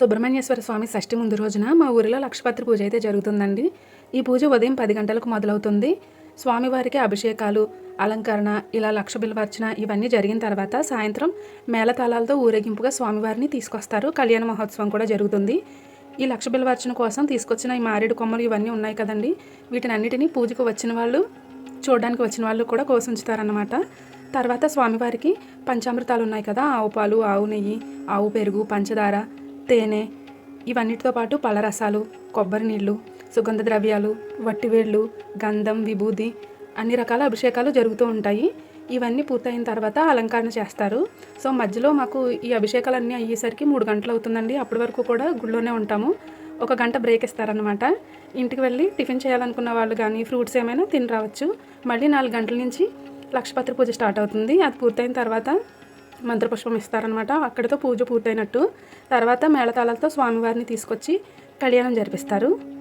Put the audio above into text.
సుబ్రహ్మణ్యేశ్వర స్వామి షష్ఠి ముందు రోజున మా ఊరిలో లక్షపత్రి పూజ అయితే జరుగుతుందండి. ఈ పూజ ఉదయం పది గంటలకు మొదలవుతుంది. స్వామివారికి అభిషేకాలు అలంకరణ ఇలా లక్ష బిల్వార్చన ఇవన్నీ జరిగిన తర్వాత సాయంత్రం మేళతాళాలతో ఊరేగింపుగా స్వామివారిని తీసుకొస్తారు. కళ్యాణ మహోత్సవం కూడా జరుగుతుంది. ఈ లక్ష బిల్వార్చన కోసం తీసుకొచ్చిన ఈ మారేడు కొమ్మలు ఇవన్నీ ఉన్నాయి కదండి. వీటినన్నిటినీ పూజకు వచ్చిన వాళ్ళు చూడడానికి వచ్చిన వాళ్ళు కూడా కోసించుతారన్నమాట తర్వాత స్వామివారికి పంచామృతాలు ఉన్నాయి కదా. ఆవు పాలు ఆవు నెయ్యి ఆవు పెరుగు పంచదార తేనె ఇవన్నిటితో పాటు పలరసాలు కొబ్బరి నీళ్ళు సుగంధ ద్రవ్యాలు వట్టివేళ్ళు గంధం విభూది అన్ని రకాల అభిషేకాలు జరుగుతూ ఉంటాయి. ఇవన్నీ పూర్తయిన తర్వాత అలంకరణ చేస్తారు. సో మధ్యలో మాకు ఈ అభిషేకాలన్నీ అయ్యేసరికి మూడు గంటలు అవుతుందండి. అప్పటి వరకు కూడా గుళ్ళోనే ఉంటాము. ఒక గంట బ్రేక్ ఇస్తారనమాట ఇంటికి వెళ్ళి టిఫిన్ చేయాలనుకున్న వాళ్ళు కానీ ఫ్రూట్స్ ఏమైనా తిని రావచ్చు. మళ్ళీ నాలుగు గంటల నుంచి లక్షపత్రి పూజ స్టార్ట్ అవుతుంది. అది పూర్తయిన తర్వాత మంత్రపుష్పం ఇస్తారనమాట అక్కడితో పూజ పూర్తయినట్టు. తర్వాత మేళతాళాలతో స్వామివారిని తీసుకొచ్చి కళ్యాణం జరిపిస్తారు.